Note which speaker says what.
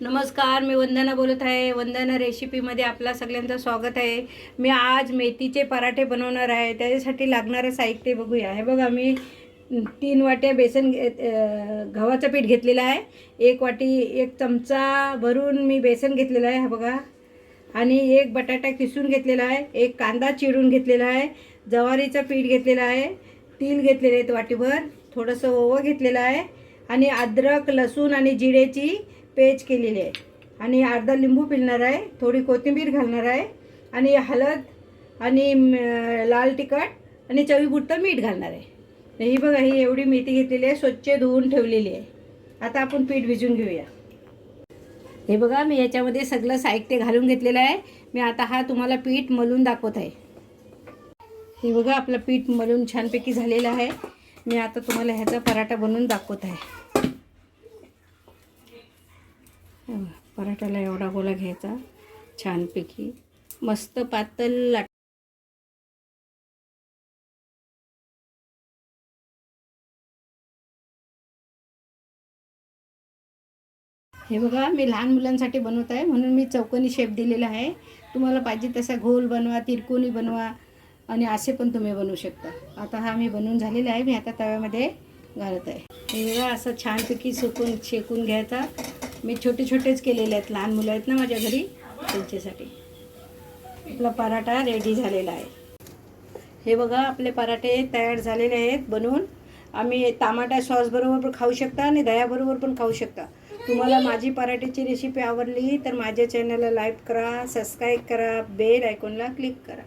Speaker 1: नमस्कार मी वंदना बोलत आहे. वंदना रेसिपीमध्ये आपला सगळ्यांचं स्वागत आहे. मी आज मेथीचे पराठे बनवणार आहे. त्याच्यासाठी लागणारं साहित्य बघूया. हे बघा मी तीन वाट्या बेसन गव्हाचं पीठ घेतलेलं आहे. एक वाटी एक चमचा भरून मी बेसन घेतलेलं आहे हे बघा. आणि एक बटाटा किसून घेतलेला आहे. एक कांदा चिरून घेतलेला आहे. ज्वारीचं पीठ घेतलेलं आहे. तीळ घेतलेले आहेत वाटीभर. थोडंसं ओवं घेतलेलं आहे. आणि अद्रक लसूण आणि जिरेची पेज केलेली आहे. आणि अर्धा लिंबू पिळणार आहे थोडी कोथिंबीर घालणार आहे आणि हळद आणि लाल तिखट आणि चवीपुरतं मीठ घालणार आहे. ही बघा ही एवढी मेथी घेतलेली आहे स्वच्छ धुवून ठेवलेली आहे. आता आपण पीठ भिजून घेऊया. हे बघा मी याच्यामध्ये सगळं साहित्य घालून घेतलेलं आहे. मी आता हा तुम्हाला पीठ मलून दाखवत आहे. हे बघा आपलं पीठ मलून छानपैकी झालेलं आहे. मी आता तुम्हाला ह्याचा पराठा बनवून दाखवत आहे. पराठ्याला एवढा गोला घ्यायचा छानपैकी. मस्त पातळ लाट हे बघा मी लहान मुलांसाठी बनवत आहे म्हणून मी चौकोनी शेप दिलेला आहे. तुम्हाला पाहिजे तसा घोल बनवा तिरकोनी बनवा आणि असे पण तुम्ही बनवू शकता. आता हा मी बनवून झालेला आहे मी आता तव्यामध्ये घालत आहे. हे बघा असं छानपैकी सुकून शेकून घ्यायचा. मी छोटे छोटेच केलेले आहेत. लहान मुलं आहेत ना माझ्या घरी त्यांच्यासाठी. आपला पराठा रेडी झालेला आहे. हे बघा आपले पराठे तयार झालेले आहेत बनवून. आम्ही टमाटा सॉसबरोबर पण खाऊ शकता आणि दह्याबरोबर पण खाऊ शकता. तुम्हाला माझी पराठ्याची रेसिपी आवडली तर माझ्या चॅनलला लाईक करा सबस्क्राईब करा बेल आयकॉनला क्लिक करा.